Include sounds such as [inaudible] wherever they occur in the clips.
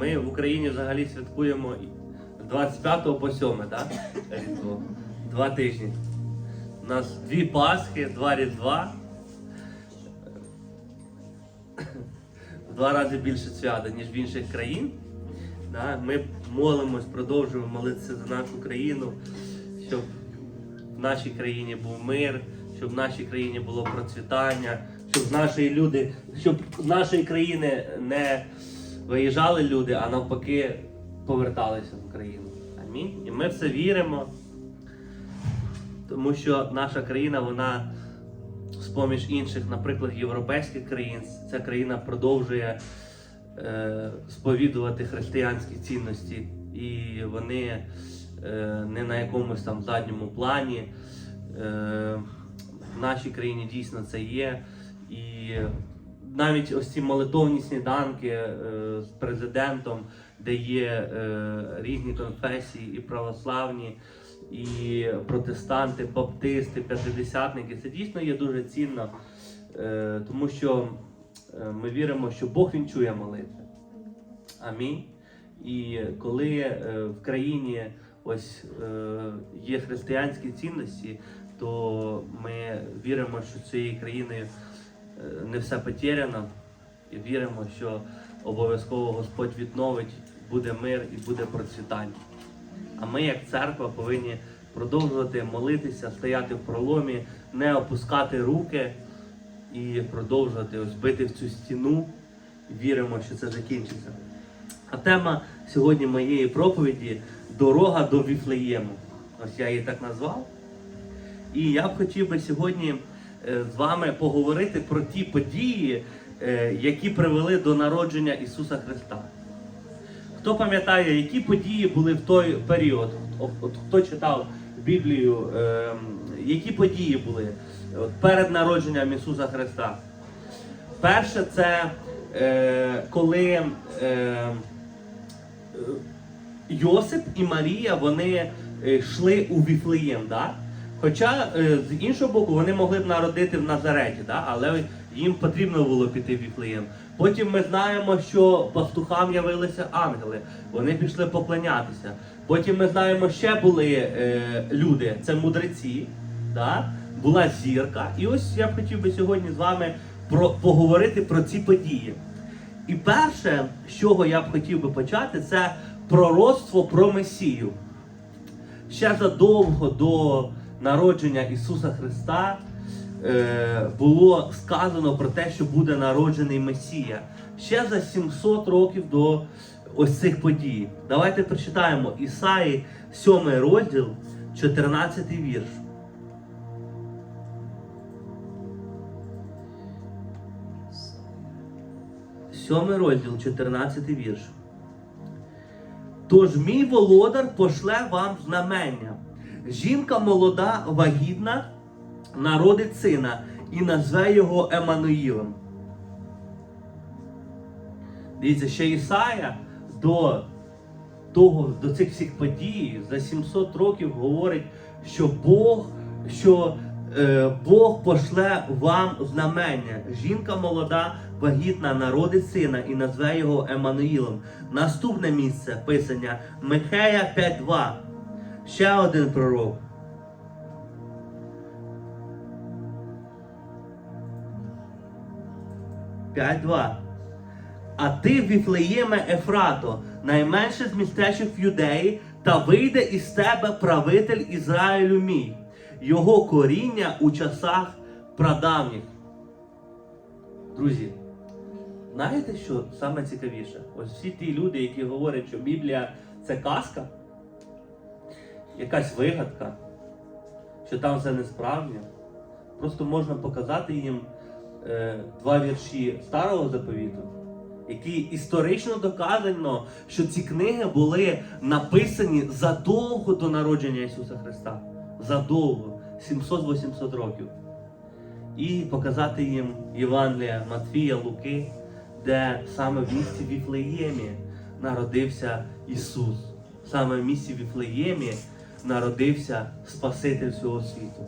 Ми в Україні взагалі святкуємо з 25 по 7, так? Різдво. Два тижні. У нас дві Пасхи, два Різдва. В два рази більше свята, ніж в інших країн. Ми молимось, продовжуємо молитися за нашу країну, щоб в нашій країні був мир, щоб в нашій країні було процвітання, щоб з нашої люди, щоб нашої країни не виїжджали люди, а навпаки поверталися в Україну. Амінь. І ми в це віримо, тому що наша країна, вона з-поміж інших, наприклад, європейських країн, ця країна продовжує е, сповідувати християнські цінності, і вони е, не на якомусь там задньому плані. Е, в нашій країні дійсно це є. І навіть ось ці молитовні сніданки е, з президентом, де є е, різні конфесії, і православні, і протестанти, баптисти, п'ятидесятники, це дійсно є дуже цінно, е, тому що ми віримо, що Бог він чує молитви. Амінь. І коли в країні ось є християнські цінності, то ми віримо, що цією країною не все потеряно, і віримо, що обов'язково Господь відновить, буде мир і буде процвітання. А ми, як церква, повинні продовжувати молитися, стояти в проломі, не опускати руки і продовжувати ось бити в цю стіну. Віримо, що це закінчиться. А тема сьогодні моєї проповіді дорога до Віфлеєму. Ось я її так назвав. І я б хотів би сьогодні з вами поговорити про ті події, е, які привели до народження Ісуса Христа. Хто пам'ятає, які події були в той період? От, хто читав Біблію, е, які події були перед народженням Ісуса Христа? Перше, це е, коли е, е, Йосип і Марія вони е, йшли у Віфлеєм. Да? Хоча е, з іншого боку вони могли б народити в Назареті, да? але їм потрібно було піти в Віфлеєм. Потім ми знаємо, що пастухам явилися ангели, вони пішли поклонятися. Потім ми знаємо, ще були е, люди, це мудреці, да? була зірка. І ось я б хотів би сьогодні з вами про, поговорити про ці події. І перше, з чого я б хотів би почати, це пророцтво про Месію. Ще задовго до народження Ісуса Христа е, було сказано про те, що буде народжений Месія. Ще за 700 років до ось цих подій. Давайте прочитаємо Ісаї 7 розділ, 14 вірш. Сьомий розділ, 14 вірш. Тож мій володар пошле вам знамення. Жінка молода, вагітна, народить сина і назве його Еммануїлем. Дивіться, ще Ісая до того, до цих всіх подій за 700 років говорить, що Бог, що е, Бог пошле вам знамення. Жінка молода, вагітна, народить сина і назве його Еммануїлем. Наступне місце писання Михея 5.2. Ще один пророк. П'ять два. А ти, Віфлеєме Ефрато, найменше з містечок в Юдеї, та вийде із тебе правитель Ізраїлю мій, його коріння у часах прадавніх. Друзі, знаєте, що саме цікавіше? Ось всі ті люди, які говорять, що Біблія це казка, якась вигадка, що там все не справжнє. Просто можна показати їм е, два вірші старого заповіту, які історично доказано, що ці книги були написані задовго до народження Ісуса Христа. Задовго, 700-800 років. І показати їм Євангелія Матфія, Луки, де саме в місті Віфлеємі народився Ісус. Саме в місті Віфлеємі народився Спаситель всього світу.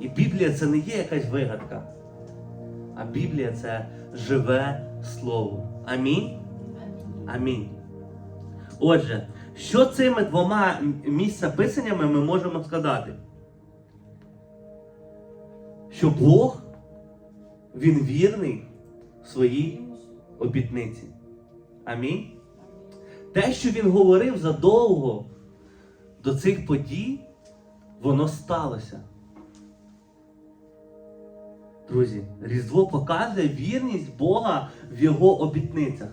І Біблія це не є якась вигадка, а Біблія це живе Слово. Амінь. Амінь. Отже, що цими двома місцеписаннями ми можемо сказати? Що Бог, Він вірний своїй обітниці. Амінь. Те, що він говорив задовго до цих подій, воно сталося. Друзі, Різдво показує вірність Бога в Його обітницях.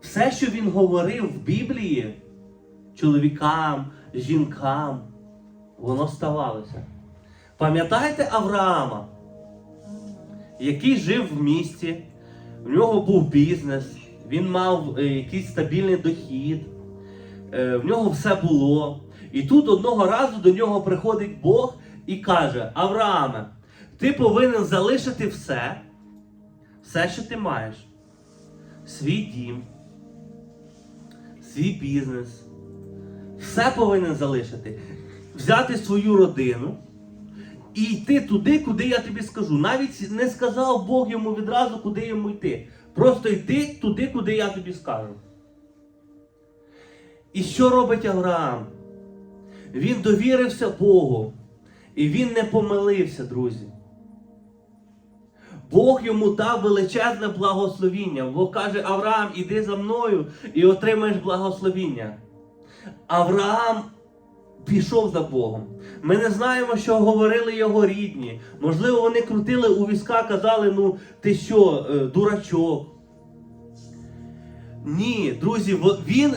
Все, що він говорив в Біблії чоловікам, жінкам, воно ставалося. Пам'ятаєте Авраама, який жив в місті, в нього був бізнес, він мав е, якийсь стабільний дохід, в нього все було. І тут одного разу до нього приходить Бог і каже: Аврааме, ти повинен залишити все, все, що ти маєш, свій дім, свій бізнес, все повинен залишити, взяти свою родину і йти туди, куди я тобі скажу. Навіть не сказав Бог йому відразу, куди йому йти. Просто йти туди, куди я тобі скажу. І що робить Авраам? Він довірився Богу. І він не помилився, друзі. Бог йому дав величезне благословіння. Бог каже, Авраам, іди за мною і отримаєш благословіння. Авраам пішов за Богом. Ми не знаємо, що говорили його рідні. Можливо, вони крутили у візка, казали, ну ти що, е, дурачок. Ні, друзі, він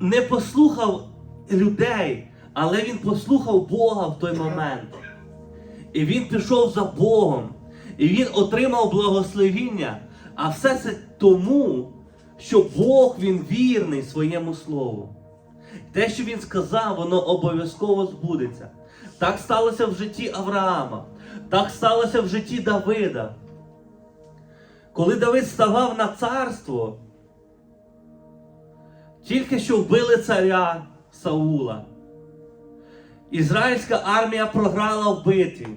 не послухав людей, але він послухав Бога в той момент. І він пішов за Богом. І він отримав благословіння. А все це тому, що Бог він вірний своєму слову. Те, що він сказав, воно обов'язково збудеться. Так сталося в житті Авраама, так сталося в житті Давида. Коли Давид ставав на царство, тільки що вбили царя Саула. Ізраїльська армія програла в битві.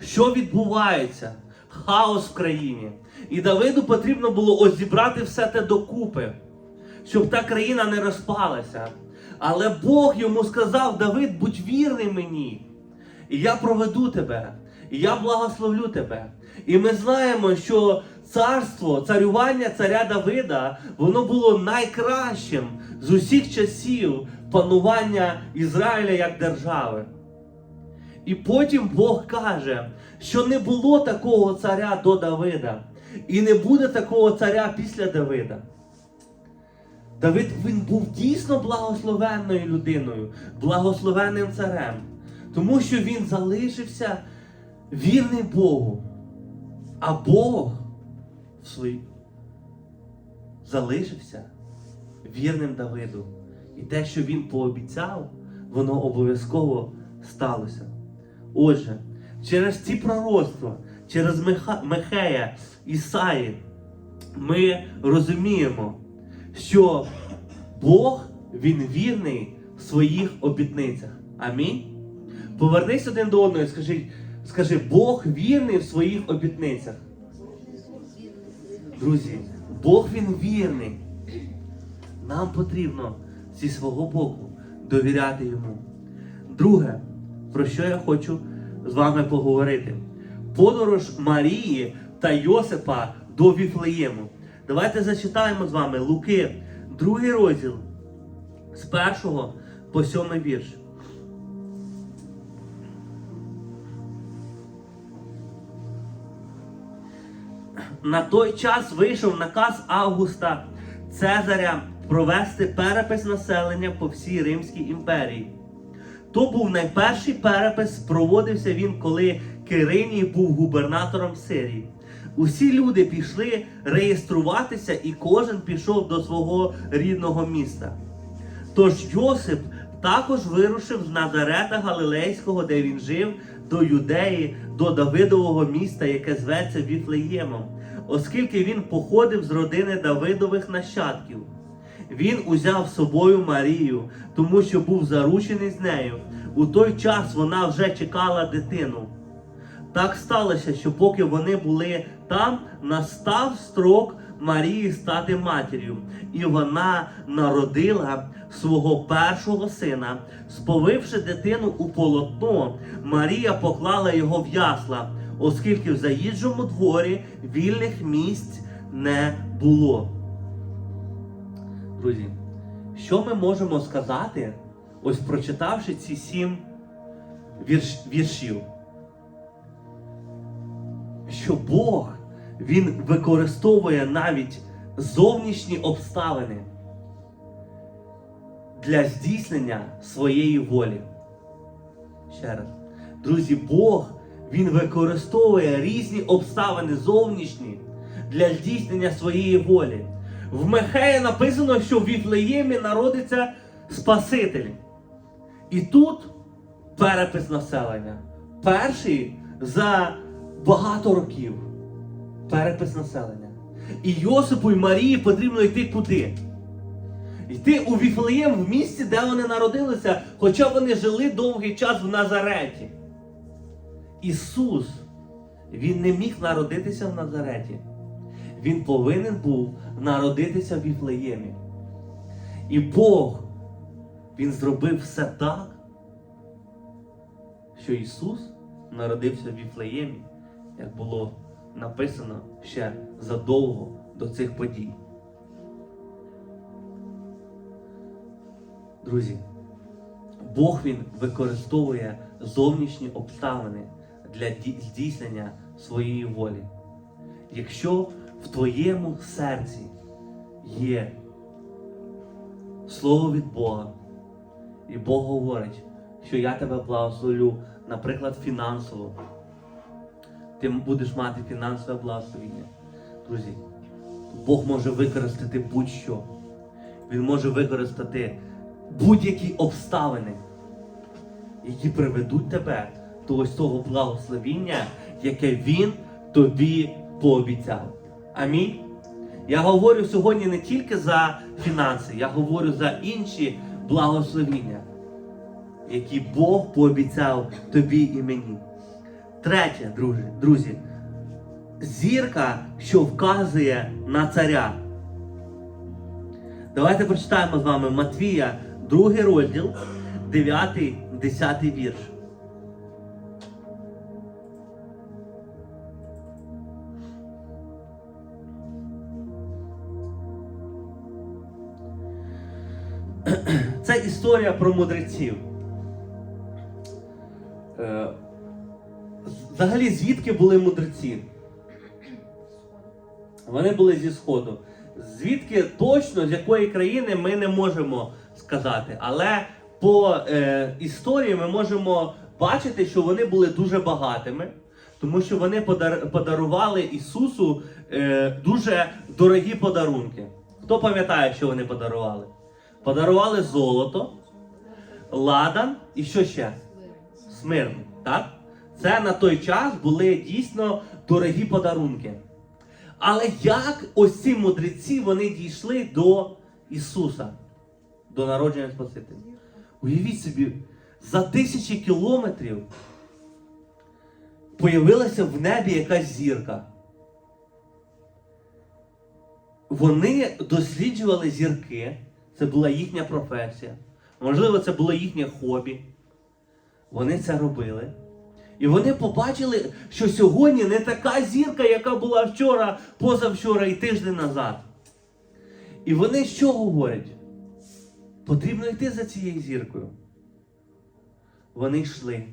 Що відбувається? Хаос в країні. І Давиду потрібно було ось зібрати все те докупи, щоб та країна не розпалася. Але Бог йому сказав: Давид, будь вірний мені, і я проведу тебе, і я благословлю тебе. І ми знаємо, що царство, царювання царя Давида, воно було найкращим з усіх часів панування Ізраїля як держави. І потім Бог каже, що не було такого царя до Давида, і не буде такого царя після Давида. Давид він був дійсно благословенною людиною, благословенним царем, тому що він залишився вірний Богу. А Бог в залишився вірним Давиду. І те, що він пообіцяв, воно обов'язково сталося. Отже, через ці пророцтва, через. Михея, Ісаї, ми розуміємо, що Бог він вірний в своїх обітницях. Амінь. Повернись один до одного і скажи, скажи, Бог вірний в своїх обітницях. Друзі, Бог він вірний. Нам потрібно зі свого боку довіряти йому. Друге, про що я хочу з вами поговорити: подорож Марії та Йосипа до Віфлеєму. Давайте зачитаємо з вами Луки, другий розділ з першого по сьомий вірш. На той час вийшов наказ Августа Цезаря провести перепис населення по всій Римській імперії. То був найперший перепис, проводився він, коли Кириній був губернатором Сирії. Усі люди пішли реєструватися, і кожен пішов до свого рідного міста. Тож Йосип також вирушив з Назарета Галилейського, де він жив, до Юдеї, до Давидового міста, яке зветься Віфлеємом, оскільки він походив з родини Давидових нащадків. Він узяв з собою Марію, тому що був заручений з нею. У той час вона вже чекала дитину. Так сталося, що поки вони були там, настав строк Марії стати матір'ю, і вона народила свого першого сина. Сповивши дитину у полотно, Марія поклала його в ясла, оскільки в заїжджому дворі вільних місць не було. Друзі, що ми можемо сказати, ось прочитавши ці сім вірш, віршів? Що Бог Він використовує навіть зовнішні обставини для здійснення своєї волі. Ще раз. Друзі, Бог Він використовує різні обставини зовнішні для здійснення своєї волі. В Мехеї написано, що в Віфлеємі народиться Спаситель. І тут перепис населення. Перший за багато років. Перепис населення. І Йосипу і Марії потрібно йти куди? Йти у Віфлеєм в місті, де вони народилися, хоча вони жили довгий час в Назареті. Ісус, Він не міг народитися в Назареті. Він повинен був народитися в Віфлеємі. І Бог, Він зробив все так, що Ісус народився в Віфлеємі, як було написано ще задовго до цих подій. Друзі, Бог Він використовує зовнішні обставини для здійснення своєї волі. Якщо в твоєму серці є слово від Бога, і Бог говорить, що я тебе благословлю, наприклад, фінансово, ти будеш мати фінансове благословіння. Друзі, Бог може використати будь-що. Він може використати будь-які обставини, які приведуть тебе до ось того благословіння, яке Він тобі пообіцяв. Амінь. Я говорю сьогодні не тільки за фінанси, я говорю за інші благословіння, які Бог пообіцяв тобі і мені. Третє, друзі, друзі, зірка, що вказує на царя. Давайте прочитаємо з вами Матвія, другий розділ, 9, 10 вірш. Це історія про мудреців. Взагалі, звідки були мудреці? Вони були зі Сходу. Звідки точно, з якої країни ми не можемо сказати. Але по е, історії ми можемо бачити, що вони були дуже багатими, тому що вони подар, подарували Ісусу е, дуже дорогі подарунки. Хто пам'ятає, що вони подарували? Подарували золото, ладан і що ще? Смирну, так? Це на той час були дійсно дорогі подарунки. Але як ось ці мудреці вони дійшли до Ісуса, до народження Спасителя? Уявіть собі, за тисячі кілометрів появилася в небі якась зірка. Вони досліджували зірки, це була їхня професія. Можливо, це було їхнє хобі. Вони це робили. І вони побачили, що сьогодні не така зірка, яка була вчора, позавчора і тиждень назад. І вони що говорять? Потрібно йти за цією зіркою. Вони йшли.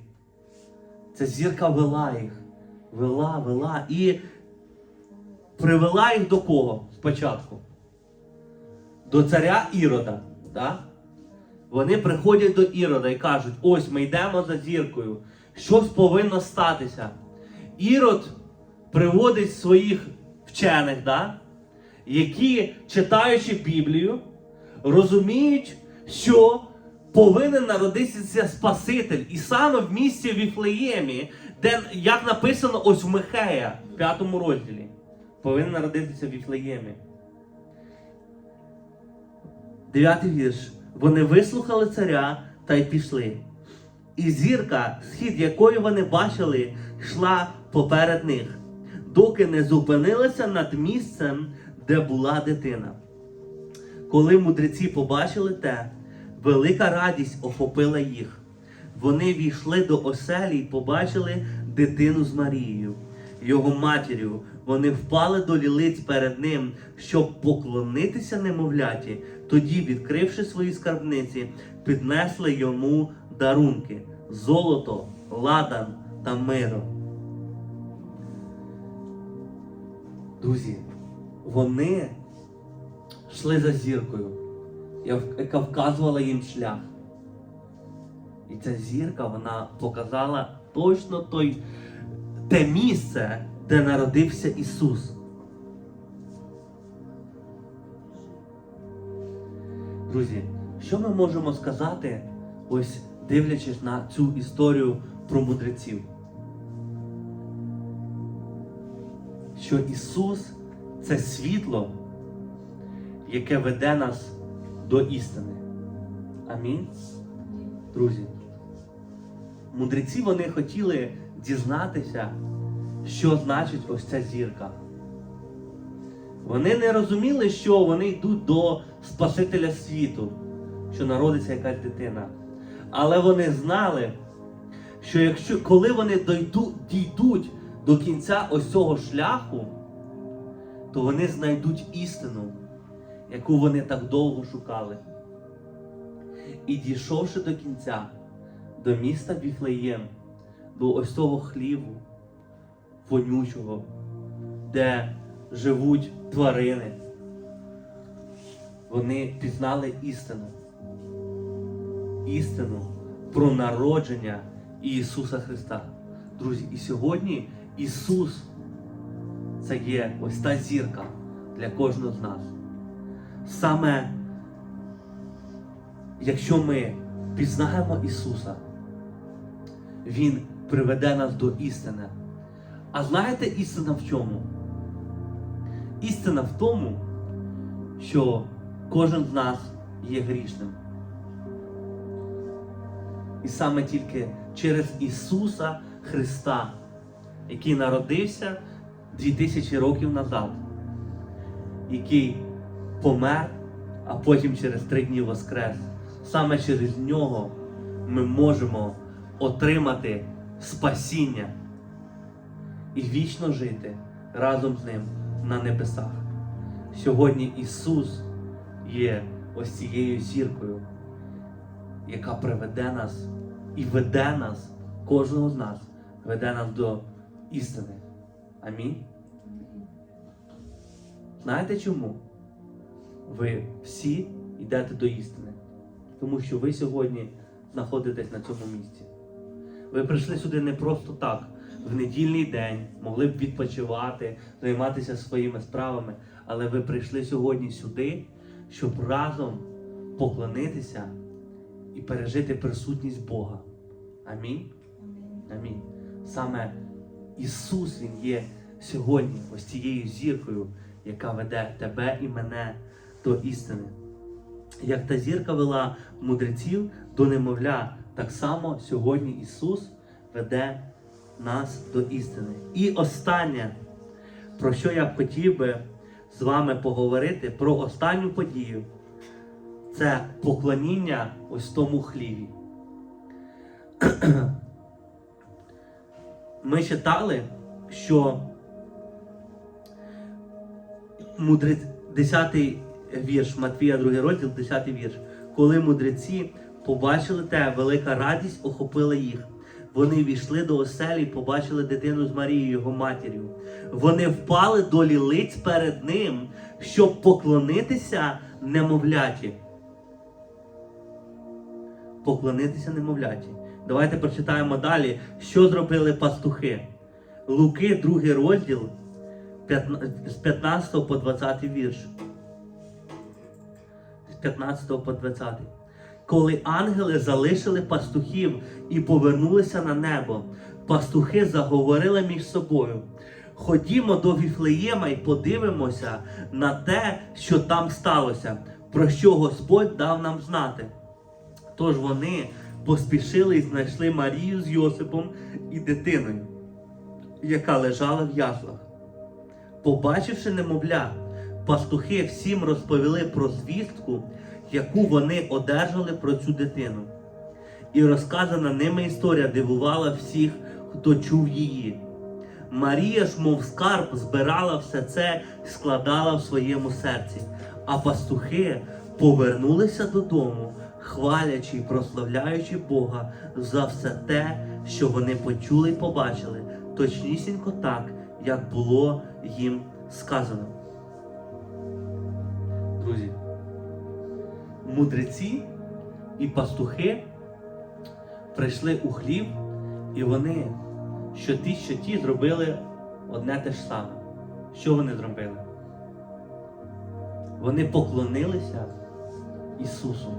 Ця зірка вела їх. Вела, вела і привела їх до кого спочатку? До царя Ірода. Так? Вони приходять до Ірода і кажуть: ось ми йдемо за зіркою. Щось повинно статися. Ірод приводить своїх вчених, да? які, читаючи Біблію, розуміють, що повинен народитися Спаситель. І саме в місті Віфлеємі, де, як написано ось в Михея, в п'ятому розділі, повинен народитися в Віфлеємі. Дев'ятий вірш. Вони вислухали царя та й пішли. І зірка, схід якої вони бачили, йшла поперед них, доки не зупинилася над місцем, де була дитина. Коли мудреці побачили те, велика радість охопила їх. Вони війшли до оселі і побачили дитину з Марією, його матір'ю. Вони впали до лілиць перед ним, щоб поклонитися немовляті. Тоді, відкривши свої скарбниці, піднесли йому дарунки золото, ладан та миро. Друзі, вони йшли за зіркою, яка вказувала їм шлях. І ця зірка вона показала точно той, те місце, де народився Ісус. Друзі, що ми можемо сказати, ось дивлячись на цю історію про мудреців? Що Ісус це світло, яке веде нас до істини. Амінь. Друзі, мудреці вони хотіли дізнатися, що значить ось ця зірка. Вони не розуміли, що вони йдуть до Спасителя світу, що народиться якась дитина. Але вони знали, що якщо коли вони дойду, дійдуть до кінця ось цього шляху, то вони знайдуть істину, яку вони так довго шукали. І дійшовши до кінця, до міста Віфлеєм, до ось того хліву, вонючого, де живуть тварини, вони пізнали істину. Істину про народження Ісуса Христа. Друзі, і сьогодні Ісус це є ось та зірка для кожного з нас. Саме якщо ми пізнаємо Ісуса, Він приведе нас до істини. А знаєте істина в чому? Істина в тому, що кожен з нас є грішним. І саме тільки через Ісуса Христа, який народився 2000 років назад, який помер, а потім через три дні воскрес. Саме через нього ми можемо отримати спасіння і вічно жити разом з ним на небесах. Сьогодні Ісус є ось цією зіркою, яка приведе нас і веде нас, кожного з нас, веде нас до істини. Амінь. Знаєте чому? Ви всі йдете до істини. Тому що ви сьогодні знаходитесь на цьому місці. Ви прийшли сюди не просто так, в недільний день, могли б відпочивати, займатися своїми справами, але ви прийшли сьогодні сюди, щоб разом поклонитися і пережити присутність Бога. Амінь. Амінь. Саме Ісус Він є сьогодні ось цією зіркою, яка веде тебе і мене до істини. Як та зірка вела мудреців до немовля, так само сьогодні Ісус веде нас до істини. І останнє, про що я б хотів би з вами поговорити, про останню подію, це поклоніння ось тому хліві. [clears throat] Ми читали, що мудрець, 10 вірш, Матвія, 2 розділ, 10 вірш. Коли мудреці побачили те, велика радість охопила їх. Вони війшли до оселі, побачили дитину з Марією, його матір'ю. Вони впали до лілиць перед ним, щоб поклонитися немовляті. Поклонитися немовляті. Давайте прочитаємо далі, що зробили пастухи. Луки, другий розділ, з 15 по 20 вірш. З 15 по 20. Коли ангели залишили пастухів і повернулися на небо, пастухи заговорили між собою. Ходімо до Віфлеєма і подивимося на те, що там сталося, про що Господь дав нам знати. Тож вони поспішили і знайшли Марію з Йосипом і дитиною, яка лежала в яслах. Побачивши немовля, пастухи всім розповіли про звістку, яку вони одержали про цю дитину. І розказана ними історія дивувала всіх, хто чув її. Марія ж, мов скарб, збирала все це і складала в своєму серці. А пастухи повернулися додому, хвалячи і прославляючи Бога за все те, що вони почули і побачили, точнісінько так, як було їм сказано. Друзі, мудреці і пастухи прийшли у хлів, і вони, що ті, що ті, зробили одне те ж саме. Що вони зробили? Вони поклонилися Ісусу.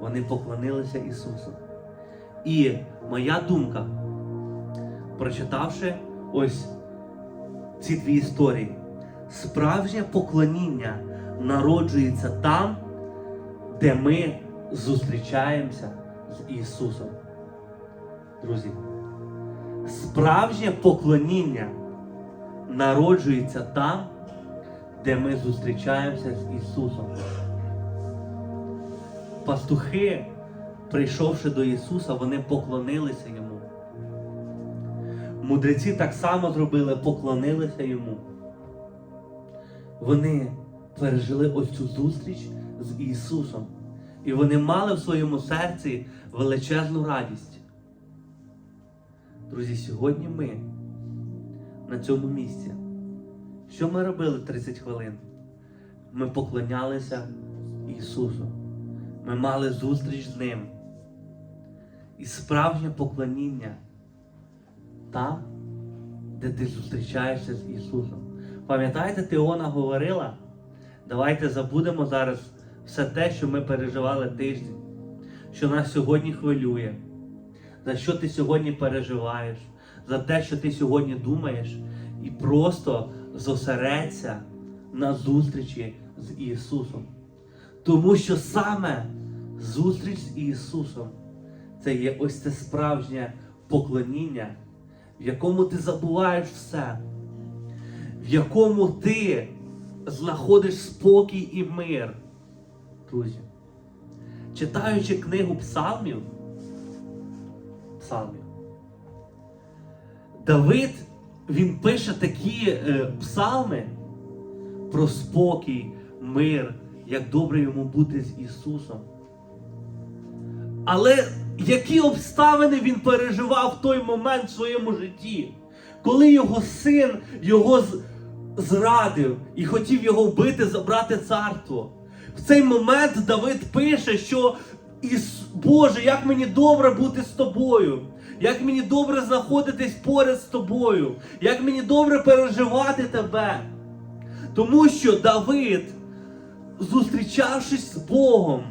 Вони поклонилися Ісусу. І моя думка, прочитавши ось ці дві історії, справжнє поклоніння народжується там, де ми зустрічаємося з Ісусом. Друзі, справжнє поклоніння народжується там, де ми зустрічаємося з Ісусом. Пастухи, прийшовши до Ісуса, вони поклонилися Йому. Мудреці так само зробили, поклонилися Йому. Вони пережили ось цю зустріч з Ісусом. І вони мали в своєму серці величезну радість. Друзі, сьогодні ми на цьому місці. Що ми робили 30 хвилин? Ми поклонялися Ісусу. Ми мали зустріч з Ним. І справжнє поклоніння там, де ти зустрічаєшся з Ісусом. Пам'ятаєте, Теона говорила? Давайте забудемо зараз все те, що ми переживали тиждень, що нас сьогодні хвилює, за що ти сьогодні переживаєш, за те, що ти сьогодні думаєш, і просто зосередься на зустрічі з Ісусом. Тому що саме зустріч з Ісусом це є ось це справжнє поклоніння, в якому ти забуваєш все, в якому ти знаходиш спокій і мир. Друзі, читаючи книгу псалмів, псалмів, Давид він пише такі е, псалми про спокій, мир, як добре йому бути з Ісусом. Але які обставини він переживав в той момент в своєму житті, коли його син його зрадив і хотів його вбити, забрати царство. В цей момент Давид пише, що. Боже, як мені добре бути з тобою, як мені добре знаходитись поряд з тобою, як мені добре переживати тебе. Тому що Давид, зустрічавшись з Богом,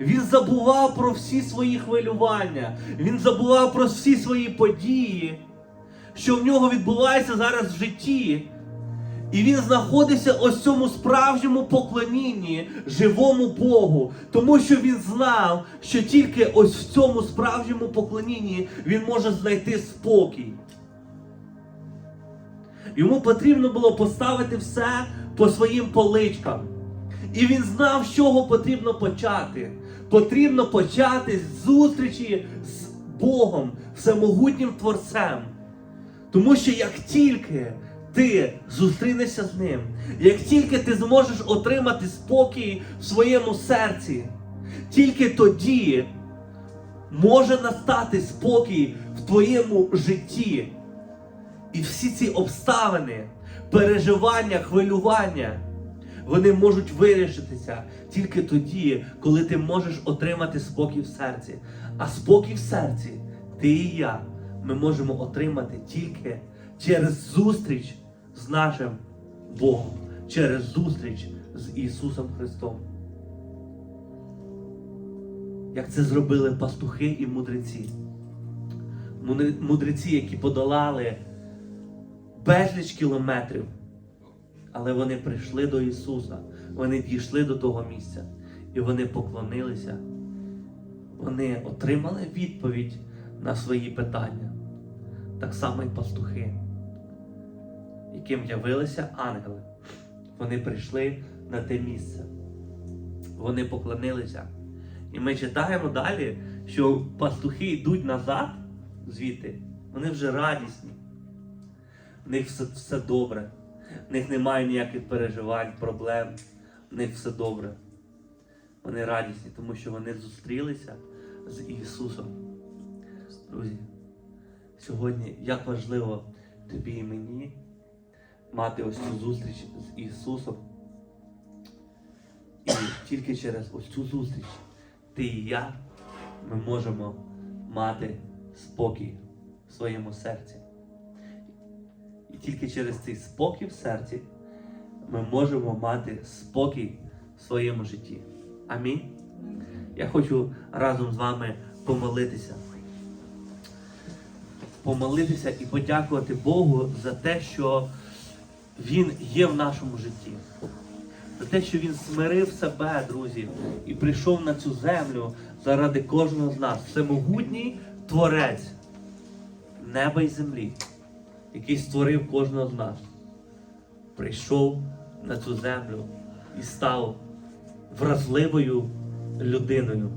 він забував про всі свої хвилювання, він забував про всі свої події, що в нього відбувається зараз в житті. І він знаходився ось цьому справжньому поклонінні живому Богу, тому що він знав, що тільки ось в цьому справжньому поклонінні він може знайти спокій. Йому потрібно було поставити все по своїм поличкам. І він знав, з чого потрібно почати. Потрібно почати з зустрічі з Богом, всемогутнім Творцем. Тому що як тільки ти зустрінешся з ним, як тільки ти зможеш отримати спокій в своєму серці, тільки тоді може настати спокій в твоєму житті. І всі ці обставини, переживання, хвилювання, вони можуть вирішитися тільки тоді, коли ти можеш отримати спокій в серці. А спокій в серці, ти і я, ми можемо отримати тільки через зустріч з нашим Богом, через зустріч з Ісусом Христом. Як це зробили пастухи і мудреці. Мудреці, які подолали безліч кілометрів, але вони прийшли до Ісуса, вони дійшли до того місця і вони поклонилися. Вони отримали відповідь на свої питання. Так само і пастухи, яким явилися ангели вони прийшли на те місце. Вони поклонилися. І ми читаємо далі, що пастухи йдуть назад звідти, вони вже радісні. В них все, все добре. В них немає ніяких переживань, проблем. В них все добре. Вони радісні, тому що вони зустрілися з Ісусом. Друзі, сьогодні як важливо тобі і мені мати ось цю зустріч з Ісусом. І тільки через ось цю зустріч ти і я ми можемо мати спокій в своєму серці. І тільки через цей спокій в серці ми можемо мати спокій в своєму житті. Амінь. Я хочу разом з вами помолитися. Помолитися і подякувати Богу за те, що Він є в нашому житті. За те, що Він смирив себе, друзі, і прийшов на цю землю заради кожного з нас. Всемогутній творець неба і землі, який створив кожного з нас. Прийшов на цю землю і став вразливою людиною.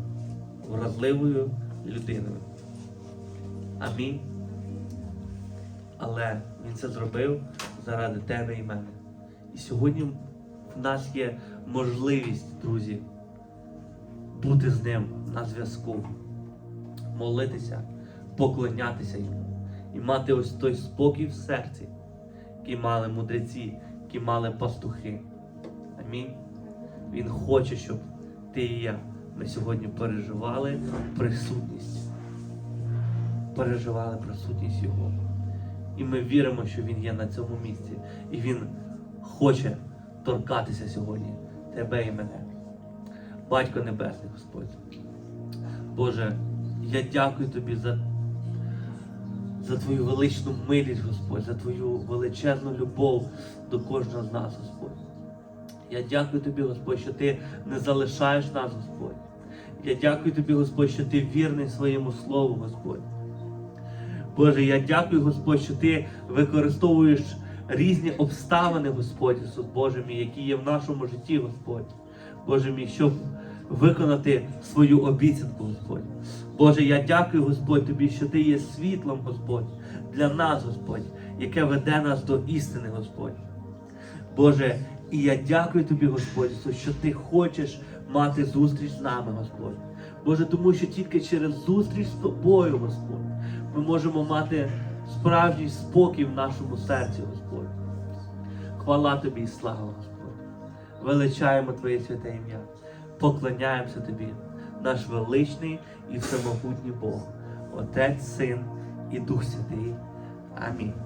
Вразливою людиною. Амінь. Але Він це зробив заради тебе і мене. І сьогодні в нас є можливість, друзі, бути з ним на зв'язку, молитися, поклонятися йому і мати ось той спокій в серці, який мали мудреці, які мали пастухи. Амінь. Він хоче, щоб ти і я ми сьогодні переживали присутність. Переживали присутність Його. І ми віримо, що Він є на цьому місці. І Він хоче торкатися сьогодні тебе і мене. Батько Небесний Господь. Боже, я дякую Тобі за, за Твою величну милість, Господь, за Твою величезну любов до кожного з нас, Господь. Я дякую Тобі, Господь, що Ти не залишаєш нас, Господь. Я дякую Тобі, Господь, що Ти вірний своєму слову, Господь. Боже, я дякую, Господь, що Ти використовуєш різні обставини, Господь Ісус Боже мій, які є в нашому житті, Господь. Боже мій, щоб виконати свою обіцянку, Господь. Боже, я дякую, Господь, Тобі, що Ти є світлом, Господь, для нас, Господь, яке веде нас до істини, Господь. Боже, і я дякую Тобі, Господь, що Ти хочеш мати зустріч з нами, Господь. Боже, тому що тільки через зустріч з Тобою, Господь, ми можемо мати справжній спокій в нашому серці, Господь. Хвала Тобі і слава, Господь. Величаємо Твоє святе ім'я. Поклоняємося Тобі, наш величний і всемогутній Бог, Отець, Син і Дух Святий. Амінь.